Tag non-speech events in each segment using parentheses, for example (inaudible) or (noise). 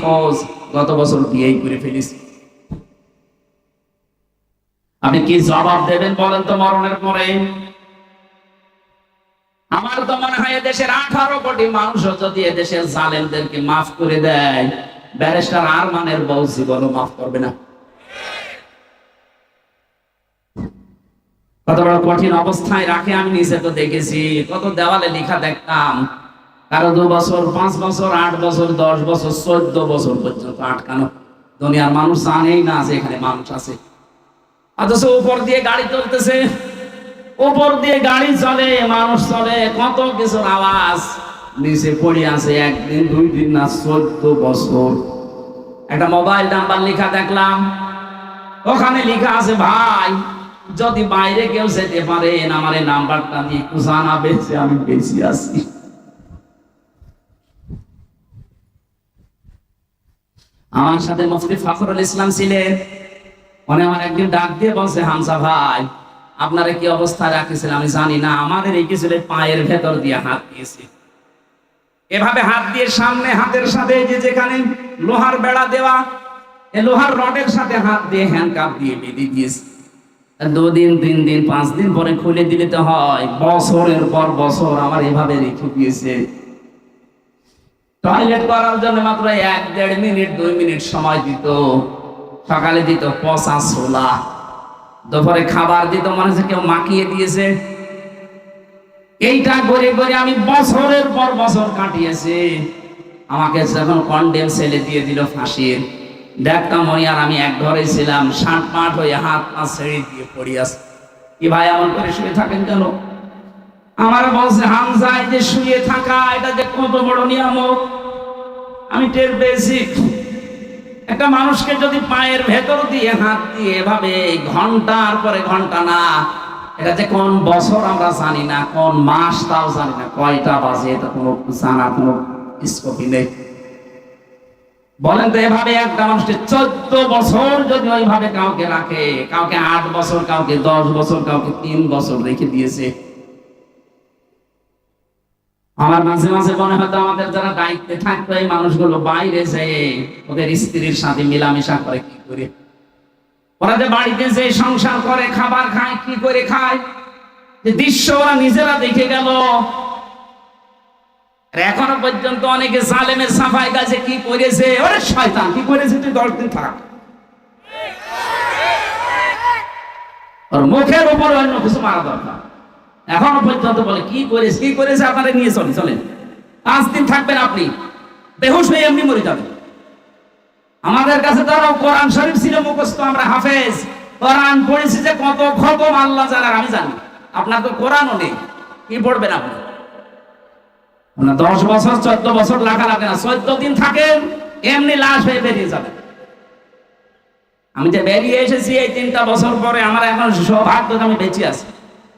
খোঁজ গত বছর বিয়েই করে ফেলিস আপনি কি জবাব দেবেন বলেন তো মরণের পরে? আমার তো মনে হয় দেশের আঠারো কোটি মানুষ যদি এদেশের জালেমদেরকে মাফ করে দেয়, ব্যারিস্টার আর মানের বউ জীবনও মাফ করবে না। কত বড় কঠিন অবস্থায় রাখে আমি নিচে তো দেখেছি, কত দেওয়ালে লিখা দেখতাম কারও দু বছর, পাঁচ বছর, আট বছর, দশ বছর, চোদ্দ বছর পর্যন্ত আটকানো। দুনিয়ার মানুষ জানেই না যে এখানে মানুষ আছে। অথচ উপর দিয়ে গাড়ি চলতেছে। উপর দিয়ে গাড়ি চলে, মানুষ চলে, কত কিছুর আওয়াজ। নিচে পড়ে আছে একদিন, দুই দিন না, চোদ্দ বছর। একটা মোবাইল নাম্বার লেখা দেখলাম। ওখানে লেখা আছে, ভাই, যদি বাইরে কেউ যেতে পারেন আমার নাম্বারটা দিয়ে একটু জানাবে যে আমি বেশি আছি। আমার সাথে মুফতি ফখরুল ইসলাম ছিলেন। উনি আমার একদিন ডাক দিয়ে বলছে হামসা ভাই, আপনারা কি অবস্থায় রাখেছিলেন আমি জানি না, আমাদের এই কিছু পায়ের ভেতর দিয়ে হাত দিয়েছে। এভাবে হাত দিয়ে সামনে হাতের সাথে যে যেখানে লোহার বেড়া দেওয়া এই লোহার রডের সাথে হাত দিয়ে হ্যান্ড কাপ দিয়ে বেঁধে দিয়েছে। দুদিন, তিন দিন, পাঁচ দিন পরে খুলে দিলে তো হয়, বছরের পর বছর আমার এভাবে রেখে দিয়েছে টয়লেট করার জন্য মাত্র এক, দেড় মিনিট, দুই মিনিট সময় দিত। সকালে দিত পচা ছোলা। দুপুরে খাবার দিত, মনে কেউ মাখিয়ে দিয়েছে। এইটা করে করে আমি বছরের পর বছর কাটিয়েছি। আমাকে যখন কন্ডেম ছেলে দিয়ে দিল ফাঁসির। দেখতাম ওই আর আমি এক ঘরে ছিলাম, ষাট পাট হয়ে হাত পা ছেড়ে দিয়ে পড়িয়াছে কি ভাই এমন করে শুয়ে থাকেন কেন? আমার বলছে হামজায় যে শুয়ে থাকা, এটা যে কত বড় নিয়ামক আমি টের পেয়েছি, একটা মানুষকে যদি পায়ের ভেতর দিয়ে হাত দিয়ে এভাবে ঘণ্টার পরে ঘণ্টা না, এটা যে কোন বছর আমরা জানি না, কোন মাস তাও জানি না, কয়টা বাজে এটা কোনো জানার কোনো স্কোপই নেই। বলেন তো, এভাবে একটা মানুষকে চোদ্দ বছর যদি ওইভাবে কাউকে রাখে, কাউকে আট বছর, কাউকে দশ বছর, কাউকে তিন বছর রেখে দিয়েছে আমার মাঝে মাঝে মনে হতো আমাদের যারা দায়িত্বে থাকতো এই মানুষগুলো বাইরে যেয়ে ওদের স্ত্রীর সাথে মেলামেশা করে কি করে? ওরা যে বাড়িতে যে সংসার করে, খাবার খায়, কি করে খায়? যে দৃশ্য ওরা নিজেরা দেখে গেল। এখনও পর্যন্ত অনেকে জালেমের সাফাই গাছে কি করেছে? ওরে শয়তান, কি করেছে তুই দশ দিন থাক। ওর মুখের উপর অন্য কিছু মারা দরকার। এখনও পর্যন্ত বলে, কি করেছে কি করেছে আপনারা নিয়ে চলে, চলেন। পাঁচ দিন থাকবেন আপনি। বেহুশ হয়ে এমনি মরে যাবেন। আমাদের কাছে ধরো কোরআন শরীফ ছিল মুখস্থ, আমরা হাফেজ। কোরআন পড়েছি যে কত খতম, আল্লাহ জানার, আমি জানি। আপনার তো কোরআনও নেই। কি পড়বেন আপনি? দশ বছর, চোদ্দ বছর লাগা লাগে না। চোদ্দ দিন থাকেন, এমনি লাশ হয়ে বেরিয়ে যাবে আমি যে বেরিয়ে এসেছি, এই তিনটা বছর পরে আমার এখন সৌভাগ্য আমি বেঁচে আছি।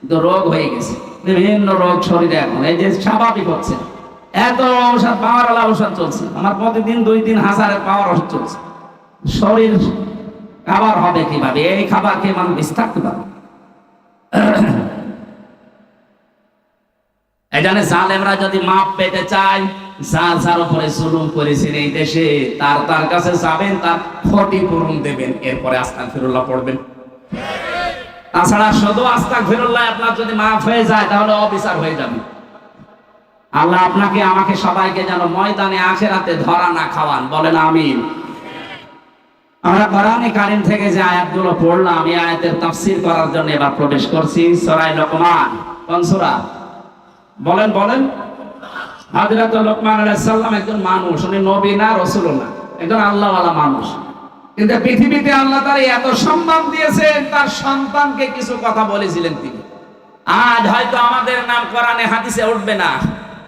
কিন্তু রোগ হয়ে গেছে। বিভিন্ন রোগ শরীরে এখন। এই যে স্বাভাবিক হচ্ছে। এত ঔষধ, পাওয়ার আলা ঔষধ চলছে। আমার প্রতিদিন দুই তিন হাজারের পাওয়ার ওষুধ চলছে। শরীর খাবার হবে কীভাবে? এই খাবার খেয়ে মানুষ থাকতে পারবে। (clears throat) এখানে জালেমরা যদি মাপ পেতে চায়, যার যার উপরে জুলুম করেছেন এই দেশে, তার তার কাছে যাবেন, তার ক্ষতিপূরণ দেবেন। এরপরে আস্তাক ফিরুল্লাহ পড়বেন। তাছাড়া শুধু আস্তাক ফিরুল্লাহ আপনার যদি মাফ হয়ে যায়, তাহলে অবিচার হয়ে যাবে। আল্লাহ আপনাকে, আমাকে সবাইকে যেন ময়দানে, আখেরাতে ধরা না খাওয়ান। বলেন আমিন। আমরা কোরআনে কারিম থেকে যে আয়াতগুলো পড়লাম, এই আয়াতের তাফসীর করার জন্য এবার প্রবেশ করছি সরাই লোকমান। কোন সূরা? বলেন বলেন। হাজরাত লোকমান আলাইহিস সালাম একজন মানুষ, উনি নবী না রাসূল না, একজন আল্লাহওয়ালা মানুষ। কিন্তু পৃথিবীতে আল্লাহ তার এত সম্মান দিয়েছেন, তার সন্তানকে কিছু কথা বলেছিলেন তিনি। আজ হয়তো আমাদের নাম কোরআনে, হাদিসে উঠবে না।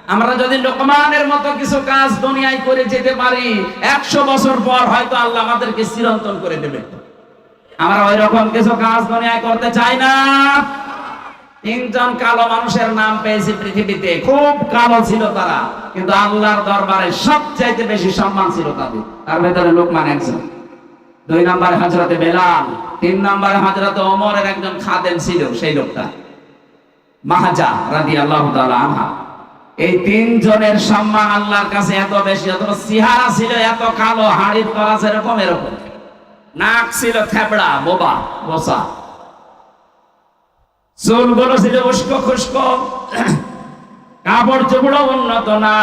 আমরা যদি লোকমানের মতো কিছু কাজ দুনিয়ায় করে যেতে পারি, একশো বছর পর হয়তো আল্লাহ আমাদেরকে চিরন্তন করে দেবে। আমরা ওই রকম কিছু কাজ দুনিয়ায় করতে চাই না। তিনজন কালো মানুষের নাম পেয়েছি পৃথিবীতে। খুব কালো ছিল তারা, কিন্তু আল্লাহর দরবারে সবচাইতে বেশি সম্মান ছিল তাদের। তার ভেতরে লোকমান একজন। দুই নাম্বার হাজরাতে বেলাল, তিন নম্বরে হাজরাতে ওমরের একজন খাদেম ছিল, সেই লোকটা, মাহাজা রাদি আল্লাহ আনহা। এই তিনজনের সম্মান আল্লাহর কাছে এত বেশি অত সিহারা ছিল এত কালো, হাড়ির তলা এরকম এরকম। নাক ছিল থেবড়া বোবা, বসা। চুলগুলো ছিল উস্কো খুস্কো, কাপড় চোপড়ও উন্নত না।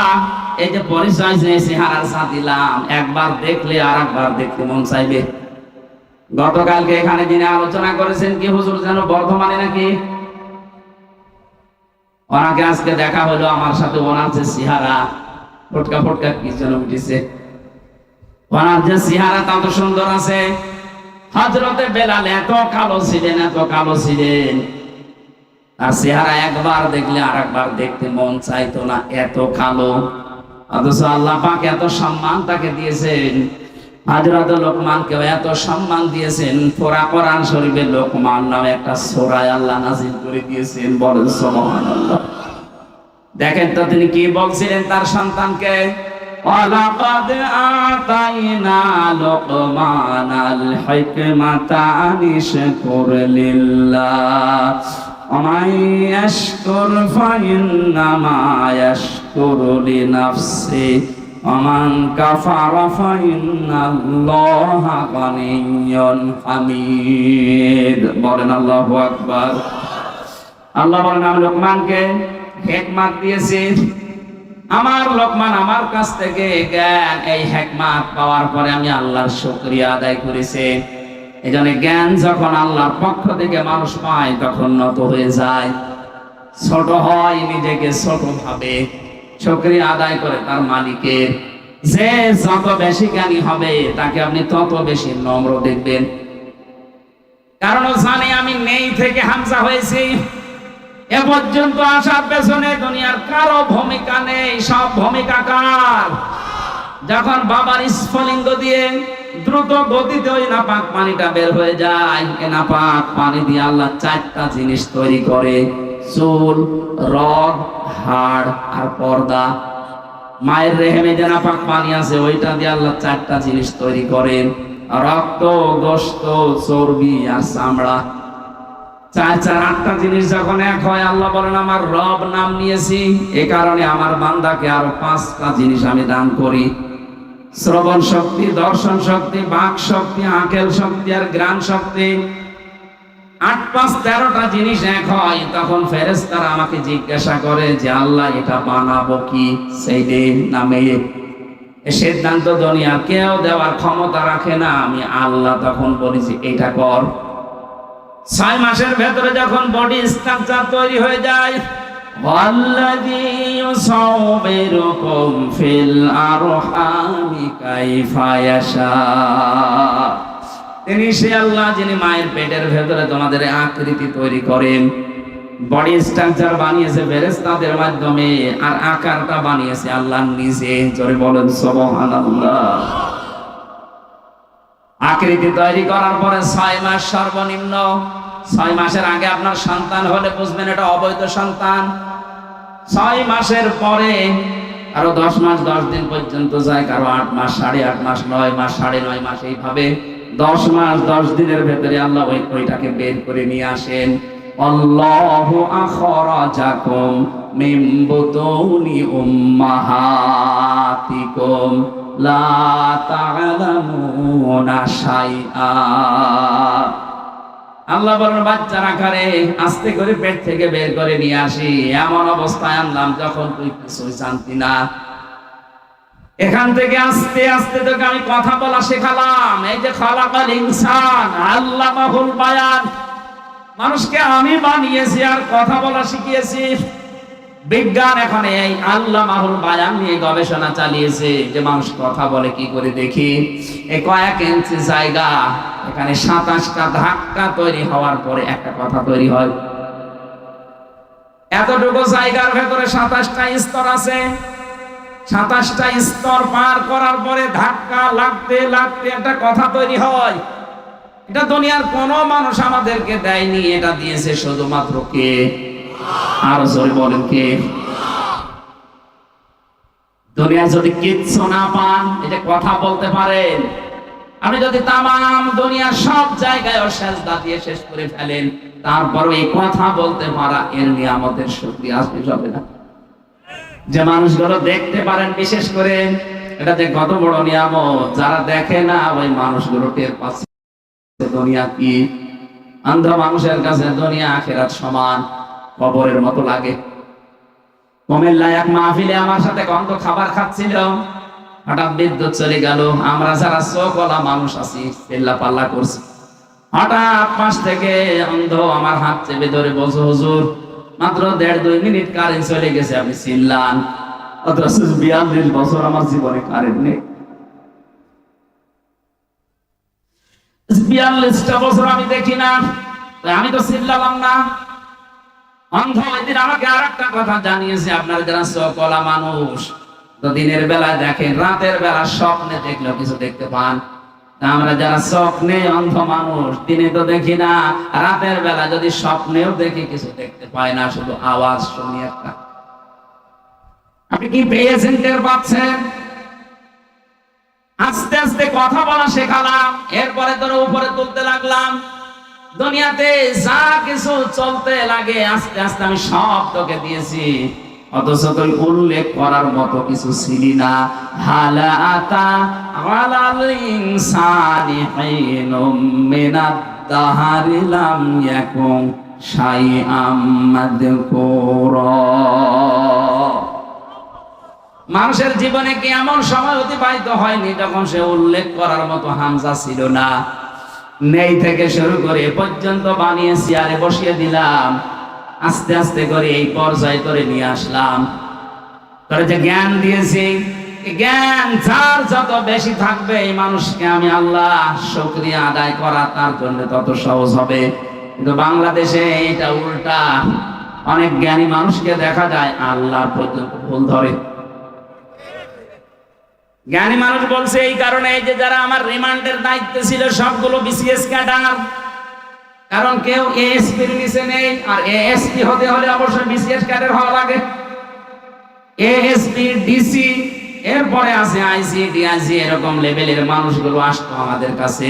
এই যে পরিচয় যে চেহারার সাথ দিলাম, একবার দেখলে আর একবার দেখতে মন চাইবে। গতকালকে এখানে যিনি আলোচনা করেছেন, কি হুজুর যেন বর্ধমানে নাকি? ওনাকে আজকে দেখা হলো, আমার সাথে ওনার যে চেহারা, ফটকা ফটকা কি যেন উঠেছে। ওনার যে চেহারা তত সুন্দর আছে। হজরতে বেলাল এত কালো ছিলেন, এত কালো ছিলেন। আর চেহারা একবার দেখলে আর একবার দেখতে মন চাইতো না, এত কালো। অথচ আল্লাহ পাক এত সম্মান তাকে দিয়েছেন হাজরত লোকমানকে এত সম্মান দিয়েছেন পোড়া কোরআন শরীফের লোকমান নামে একটা সোরায় আল্লাহ নাজিল করে দিয়েছেন বলেন সুবহানাল্লাহ দেখেন তো তিনি কি বলছিলেন তার সন্তানকে وَلَقَدْ آتَيْنَا لُقْمَانَ الْحِكْمَةَ أَنِ اشْكُرْ لِلَّهِ ومن يشكر فإنما يشكر কুরুলি নাফসি আল্লাহ বলেন, আমি লোকমানকে হেকমাত দিয়েছি। আমার লোকমান আমার কাছ থেকে জ্ঞান এই হেকমাত পাওয়ার পরে আমি আল্লাহর শুক্রিয়া আদায় করেছি। এজন্য জ্ঞান যখন আল্লাহর পক্ষ থেকে মানুষ পায়, তখন নত হয়ে যায়। ছোট হয়, নিজেকে ছোট ভাবে শুকরিয়া আদায় করে তার মালিকের। যে যত বেশি জ্ঞানী হবে, তাকে আপনি তত বেশি নম্র দেখবেন। কারণ জানে আমি নেই থেকে হামজা হয়েছি। এ পর্যন্ত আসার পেছনে দুনিয়ার কারও ভূমিকা নেই, সব ভূমিকা কার? যখন বাবার স্ফলিঙ্গ দিয়ে দ্রুত গতিতে ওই নাপাক পানিটা বের হয়ে যায় এ নাপাক পানি দিয়ে আল্লাহ চারটা জিনিস তৈরি করে। চুল, রগ, হাড় আর পর্দা। মায়ের রেহেমে যে নাপাক পানি আছে, ওইটা দিয়ে আল্লাহ চারটা জিনিস তৈরি করেন। রক্ত গোস্ত চর্বি আর চামড়া। চার চার, আটটা জিনিস যখন এক হয়, আল্লাহ বলেন, আমার রব নাম নিয়েছি, এ কারণে আমার বান্দাকে আরও পাঁচটা জিনিস আমি দান করি। শ্রবণ শক্তি, দর্শন শক্তি, বাক শক্তি, আকেল শক্তি আর গ্রাণ শক্তি আট পাঁচ তেরোটা জিনিস এক হয়, তখন ফেরেস্তারা আমাকে জিজ্ঞাসা করে যে, আল্লাহ, এটা বানাবো কি সেই দিন নামে সিদ্ধান্ত দুনিয়া কেউ দেওয়ার ক্ষমতা রাখে না। আমি আল্লাহ তখন বলেছি এটা কর। ছয় মাসের ভেতরে যখন বডি স্ট্রাকচার তৈরি হয়ে যায় ফিল আরহামি তিনি সে আল্লাহ যিনি মায়ের পেটের ভেতরে তোমাদের আকৃতি তৈরি করেন। বডি স্ট্রাকচার বানিয়েছে ফেরেশতাদের মাধ্যমে আর আকারটা বানিয়েছে আল্লাহ নিজে। জোরে বলেন, সুবহানাল্লাহ। আকৃতি তৈরি করার পরে ছয় মাস সর্বনিম্ন। ছয় মাসের আগে আপনার সন্তান হলে বুঝবেন এটা অবৈধ সন্তান। ছয় মাসের পরে আরও দশ মাস, দশ দিন পর্যন্ত যায়, কারও আট মাস, সাড়ে আট মাস, নয় মাস, সাড়ে নয় মাস, এইভাবে দশ মাস, দশ দিনের ভেতরে আল্লাহ ওই ওইটাকে বের করে নিয়ে আসেন। আল্লাহু আখরাজাকুম মিন বুতুনি উম্মাহাতিকুম। লা তা'লামুনা শাইআ। আল্লাহ বলেন, বাচ্চার আকারে আস্তে করে পেট থেকে বের করে নিয়ে আসি। এমন অবস্থায় আনলাম যখন তুই কিছু জানতি না। এখান থেকে আস্তে আস্তে তোকে আমি কথা বলা শেখালাম। এই যে খালাকাল ইনসান আল্লাহ মাহুল বায়ান। মানুষকে আমি বানিয়েছি আর কথা বলা শিখিয়েছি। বিজ্ঞান এখন এই আল্লাহ মাহুল বায়ান নিয়ে গবেষণা চালিয়েছে যে মানুষ কথা বলে কি করে দেখি। এ কয়েক ইঞ্চি জায়গা, এখানে সাতাশটা ধাক্কা তৈরি হওয়ার পরে একটা কথা তৈরি হয়। এতটুকু জায়গার ভেতরে সাতাশটা স্তর আছে। সাতাশটা স্তর পার করার পরে ধাক্কা লাগতে লাগতে একটা কথা তৈরি হয়। এটা দুনিয়ার কোনো মানুষ আমাদেরকে দেয়নি, এটা দিয়েছে শুধুমাত্র কে? আরও জোরে বলেন কে? দুনিয়া যদি কিচ্ছু না পান, এটা কথা বলতে পারেন। আপনি যদি তাম দুনিয়ার সব জায়গায় সেজদা দিয়ে শেষ করে ফেলেন তারপর এই কথা বলতে পারা এর নিয়ামতের শুকরিয়া শেষ হবে না। যে মানুষগুলো দেখতে পারেন, বিশেষ করে এটা যে কত বড় নিয়ামত, যারা দেখে না, ওই মানুষগুলো টের পাচ্ছে। দুনিয়া কি? অন্ধ মানুষের কাছে দুনিয়া আখেরাত সমান, কবরের মতো লাগে। কুমিল্লায় এক মাহফিলে আমার সাথে গন্ধ খাবার খাচ্ছিল। হঠাৎ বিদ্যুৎ চলে গেল। আমরা যারা চোখলা মানুষ আছি, পেল্লা পাল্লা করছি। হঠাৎ পাশ থেকে অন্ধ আমার হাত চেপে ধরে বসে হুজুর মাত্র দেড়, দুই মিনিট কারেন্ট চলে গেছে আপনি চিল্লান অথচ বিয়াল্লিশ বছর আমার জীবনে কারেন্ট নেই। বিয়াল্লিশটা বছর আমি দেখি না আমি তো চিল্লালাম না। অন্ধ ওইদিন আমাকে আর একটা কথা জানিয়েছে, আপনার যারা সকলা মানুষ তো দিনের বেলায় দেখেন, রাতের বেলা স্বপ্নে দেখলেও কিছু দেখতে পান। আমরা যারা স্বপ্নে অন্ধ মানুষ দিনে তো দেখি না। রাতের বেলা যদি স্বপ্নেও দেখি, কিছু দেখতে পাই না, শুধু আওয়াজ শুনি একটা। আপনি কি পেয়েছেন টের পাচ্ছেন? আস্তে আস্তে কথা বলা শেখালাম, এরপরে তোর উপরে তুলতে লাগলাম। দুনিয়াতে যা কিছু চলতে লাগে, আস্তে আস্তে আমি সব তোকে দিয়েছি। অথচ তুই উল্লেখ করার মতো কিছু ছিলি না। হালা আতা আলাল ইনসানি হাইনুম মিনাদ দাহারি লাম ইয়াকুন শাইআম মাদকুরা মানুষের জীবনে কি এমন সময় অতিবাহিত হয়নি যখন সে উল্লেখ করার মতো হামজা ছিল না? নেই থেকে শুরু করে পর্যন্ত বানিয়ে চেয়ারে বসিয়ে দিলাম। আস্তে আস্তে করে এই পর্যায়ে করে নিয়ে আসলাম। তোরে যে জ্ঞান দিয়েছি জ্ঞান যার যত বেশি থাকবে এই মানুষকে আমি আল্লাহ শুকরিয়া আদায় করা তার জন্য তত সহজ হবে। কিন্তু বাংলাদেশে এটা উল্টা। অনেক জ্ঞানী মানুষকে দেখা যায় আল্লাহ পর্যন্ত ভুল ধরে। জ্ঞানী মানুষ বলছে, এই কারণে যে যারা আমার রিমান্ডের দায়িত্বে ছিল, সবগুলো বিসিএস ক্যাডার কারণ কেউ এএসপি নিচে নেই আর এএসপি হতে হলে অবশ্যই বিসিএস ক্যাডার হওয়া লাগে। এএসপি ডিসি এরপরে আছে আইসি ডিআইসি এরকম লেভেলের মানুষগুলো আসতো আমাদের কাছে।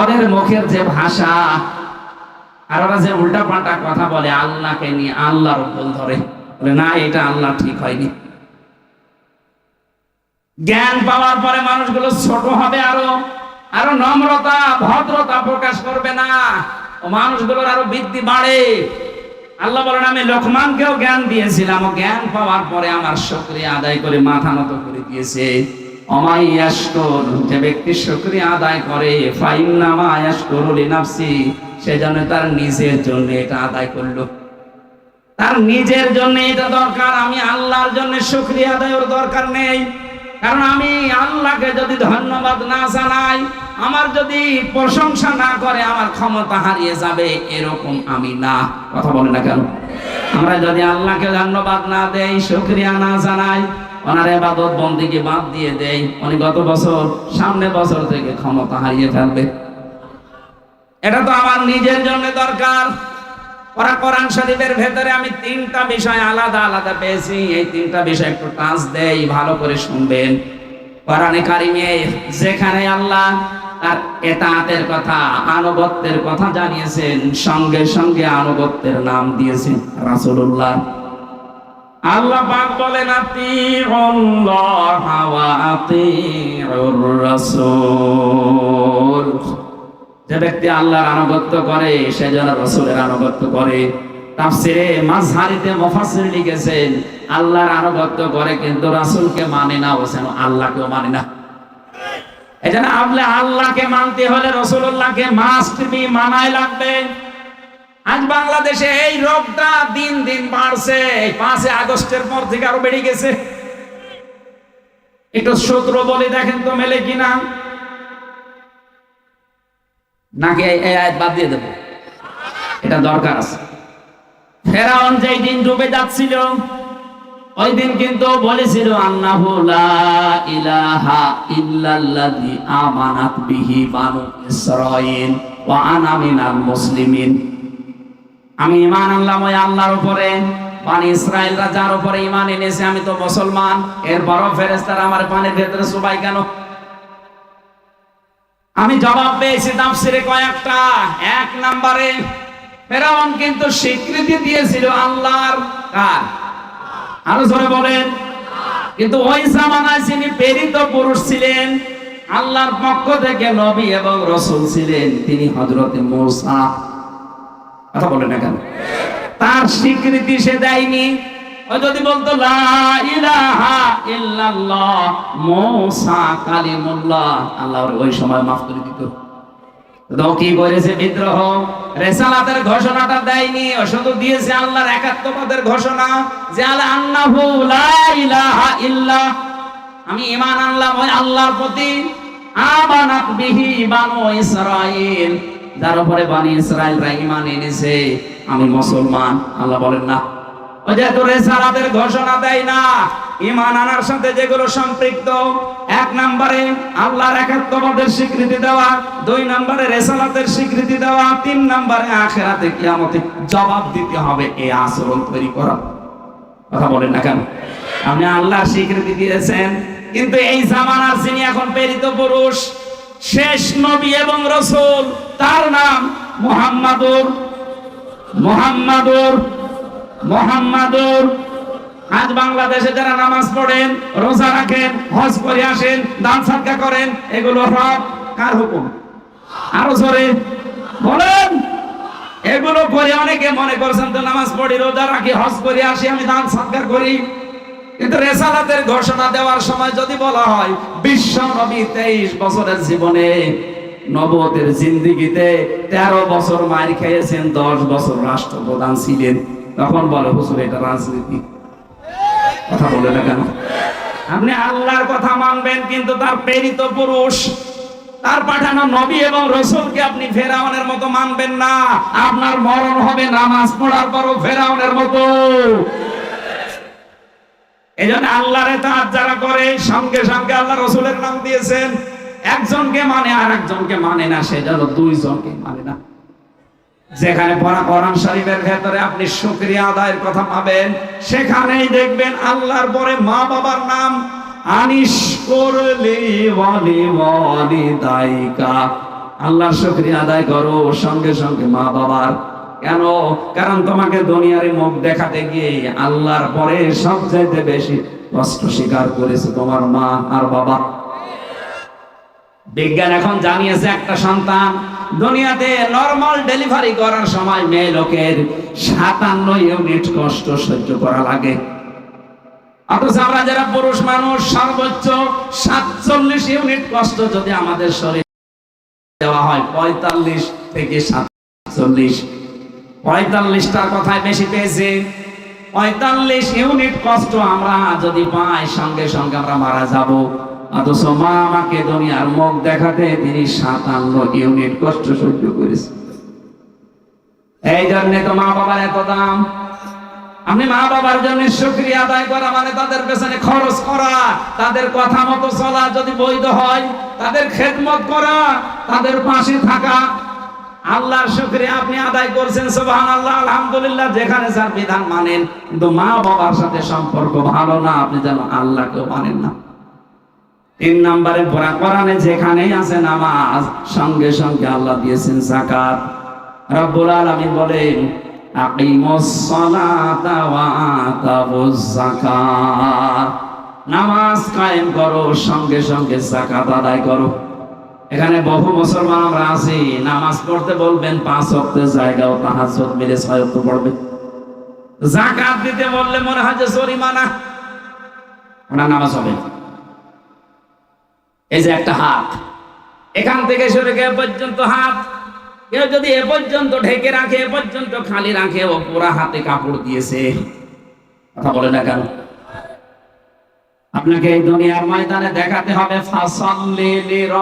ওদের মুখের যে ভাষা, আর ওরা যে উল্টা পাল্টা কথা বলে, আল্লাহকে নিয়ে আল্লাহর ভুল ধরে। বলে, না, এটা আল্লাহ ঠিক হয়নি। জ্ঞান পাওয়ার পরে মানুষগুলো ছোট হবে আরও আরও নম্রতা, ভদ্রতা প্রকাশ করবে না। মানুষগুলোর আরও বৃদ্ধি বাড়ে। আল্লাহ বলেন, আমি লোকমানকেও জ্ঞান দিয়েছিলাম। জ্ঞান পাওয়ার পরে আমার শুকরিয়া আদায় করে মাথা নত করে দিয়েছে। অমাইয়াসকর যে ব্যক্তি শুকরিয়া আদায় করে, ফাইন্নামা আয়াসকরুল নাফসি সেজন্য তার নিজের জন্য এটা আদায় করল। তার নিজের জন্য এটা দরকার, আমি আল্লাহর জন্য শুকরিয়া আদায়ের দরকার নেই। কারণ আমি আল্লাহকে যদি ধন্যবাদ না জানাই আমার যদি প্রশংসা না করে, আমার ক্ষমতা হারিয়ে যাবে, এরকম আমি না। কথা বলে না কেন? আমরা যদি আল্লাহকে ধন্যবাদ না দেই, শুকরিয়া না জানাই, ওনার এবাদত বন্দিকে বাদ দিয়ে দেই, উনি গত বছর, সামনে বছর থেকে ক্ষমতা হারিয়ে ফেলবে। এটা তো আমার নিজের জন্য দরকার। ওরা কোরআন শরীফের ভেতরে আমি তিনটা বিষয় আলাদা আলাদা পেয়েছি, এই তিনটা বিষয় একটু টাচ দেই, ভালো করে শুনবেন। কোরআনে কারিমে যেখানে আল্লাহ তার এতাতের কথা, আনুগত্যের কথা জানিয়েছেন, সঙ্গে সঙ্গে আনুগত্যের নাম দিয়েছেন আল্লাহ পাক যে ব্যক্তি আল্লাহর আনুগত্য করে, সে যেন রসুলের আনুগত্য করে। আল্লাহর আনুগত্য করে কিন্তু রাসূলকে মানে না, ও আল্লাহকেও মানে না। এজন্য আপনি আল্লাহকে মানতে হলে রসুল্লাহকে মানাই লাগবে। আজ বাংলাদেশে এই রোগটা দিন দিন বাড়ছে। পাঁচে আগস্টের পর থেকে আরও বেড়ে গেছে। একটু সূত্র বলে দেখেন তো মেলে কিনা। নাকি বাদ দিয়ে দেব? এটা দরকার আছে। ফেরাউন যেই দিন ডুবে যাচ্ছিল ওই দিন কিন্তু বলেছিল আমি আল্লাহর উপরে। আমি তো মুসলমান। এরপরও ফেরেশতারা আমার পানির ভেতরে সুবাই কেন? আমি জবাব পেয়েছি তাফসিরে কয়েকটা। এক নম্বরে কিন্তু স্বীকৃতি দিয়েছিল আল্লাহর কার? আরও জোরে বলেন। কিন্তু ওই জামানায় যিনি প্রেরিত পুরুষ ছিলেন, আল্লাহর পক্ষ থেকে নবী এবং রসুল ছিলেন, তিনি হজরতে মৌসা। কথা বলেন না কেন? তার স্বীকৃতি সে দেয়নি। যদি বলতো মৌসা কালিমুল্লাহ আল্লাহ ওই সময় মাফ করে দিত। তো কি করেছে বিদ্রোহ। রেসালাতের ঘোষণাটা দেয়নি ও শুধু দিয়েছে আল্লাহর ঘোষণা যে আল্লাহ আন্নাহু লা ইলাহা ইল্লা আমি ঈমান আনলাম ওই আল্লাহর প্রতি। আমানাত বিহি বানু ইসরাইল যার উপরে বানি ইসরাইলরা ঈমান এনেছে। আমি মুসলমান। আল্লাহ বলেন, না। ঘোষণা দেয় না ইমান আনার সাথে যেগুলো সম্পৃক্ত, এক আল্লাহর স্বীকৃতি দেওয়া, দুই স্বীকৃতি দেওয়া, তিন জবাব দিতে হবে এই আচরণ তৈরি করা। কথা বলেন না কেন? আপনি আল্লাহ স্বীকৃতি দিয়েছেন, কিন্তু এই জামানার যিনি এখন প্রেরিত পুরুষ, শেষ নবী এবং রসুল, তার নাম মোহাম্মদুর মোহাম্মদুর মোহাম্মদুর। আজ বাংলাদেশে যারা নামাজ পড়েন, রোজা রাখেন, হজ করে আসেন, দান সাদকা করেন, এগুলো সব কার হুকুম? আরও জোরে। বলেন। এগুলো করে অনেকে মনে করছেন তো নামাজ পড়ি, রোজা রাখি, হজ করে আসি, আমি দান সাদকা করি। কিন্তু রেসালাতের ঘোষণা দেওয়ার সময় যদি বলা হয়, বিশ্ব নবী তেইশ বছরের জীবনে নবতের জিন্দিগিতে তেরো বছর মার খেয়েছেন, দশ বছর রাষ্ট্রপ্রধান ছিলেন। তখন বলে, হুজুর, এটা রাজনীতি। কথা বলে না কেন? আপনি আল্লাহর কথা মানবেন, কিন্তু তার প্রেরিত পুরুষ, তার পাঠানো নবী এবং রসুলকে আপনি ফেরাউনের মতো মানবেন না। আপনার মরণ হবে নামাজ পড়ার পরও ফেরাউনের মতো। এই জন্য আল্লাহরে তার যারা করে, সঙ্গে সঙ্গে আল্লাহ রসুলের নাম দিয়েছেন। একজনকে মানে আর একজনকে মানে না, সে যেন দুইজনকে মানে না। যেখানে পড়া কোরআন শরীফের ভেতরে আপনি শুকরিয়া আদায়ের কথা পাবেন সেখানেই দেখবেন আল্লাহর পরে মা বাবার নাম আনিস করলি দাইকা আল্লাহর শুকরিয়া আদায় করো, সঙ্গে সঙ্গে মা বাবার। কেন? কারণ তোমাকে দুনিয়ার মুখ দেখাতে গিয়ে আল্লাহর পরে সবচাইতে বেশি কষ্ট স্বীকার করেছে তোমার মা আর বাবা। বিজ্ঞান এখন জানিয়েছে একটা সন্তান দুনিয়াতে নরমাল ডেলিভারি করার সময় মেয়ে লোকের সাতান্ন ইউনিট কষ্ট সহ্য করা লাগে। অথচ আমরা যারা পুরুষ মানুষ, সর্বোচ্চ সাতচল্লিশ ইউনিট কষ্ট যদি আমাদের শরীর দেওয়া হয়, পঁয়তাল্লিশ থেকে সাতচল্লিশ। পঁয়তাল্লিশটার কথায় বেশি পেয়েছে। পঁয়তাল্লিশ ইউনিট কষ্ট আমরা যদি পাই, সঙ্গে সঙ্গে আমরা মারা যাব। অথচ মা আমাকে দুনিয়ার মুখ দেখাতে তিনি সাতান্ন ইউনিট কষ্ট সহ্য করেছে এই জন্য তো মা বাবার এত দাম। আপনি মা বাবার জন্য শুক্রিয়া আদায় করা মানে তাদের পেছনে খরচ করা, তাদের কথা মতো চলা, যদি বৈধ হয়, তাদের খেদমত করা, তাদের পাশে থাকা। আল্লাহর শুক্রিয়া আপনি আদায় করছেন আল্লাহ আলহামদুলিল্লাহ, যেখানে যার বিধান মানেন। কিন্তু মা বাবার সাথে সম্পর্ক ভালো না, আপনি যেন আল্লাহকেও মানেন না। তিন নম্বরে পড়া কোরআনে যেখানেই আছে নামাজ, সঙ্গে সঙ্গে আল্লাহ দিয়েছেন জাকাত রব্বুল আলামিন বলেন, আকিমুস সালাতা ওয়া আতাবুজ যাকাত। নামাজ কায়েম করো, সঙ্গে সঙ্গে জাকাত আদায় করো। এখানে বহু মুসলমান আমরা আছি, নামাজ পড়তে বলবেন, পাঁচ ওয়াক্তের জায়গাও তাহাজ্জুদ মিলে ছয় ওয়াক্ত পড়বে জাকাত দিতে বললে মনে হয় যে জরিমানা। ওটা নামাজ হবে। না। এই যে একটা হাত। এখান থেকে করে এ পর্যন্ত হাত। কেউ যদি এ পর্যন্ত ঢেকে রাখে, এ পর্যন্ত খালি রাখে, ও পুরা হাতে কাপড় দিয়েছে। কথা বলে না কেন? আপনাকে এই দুনিয়ার ময়দানে দেখাতে হবে, ফাসাল্লি লিরাব্বিকা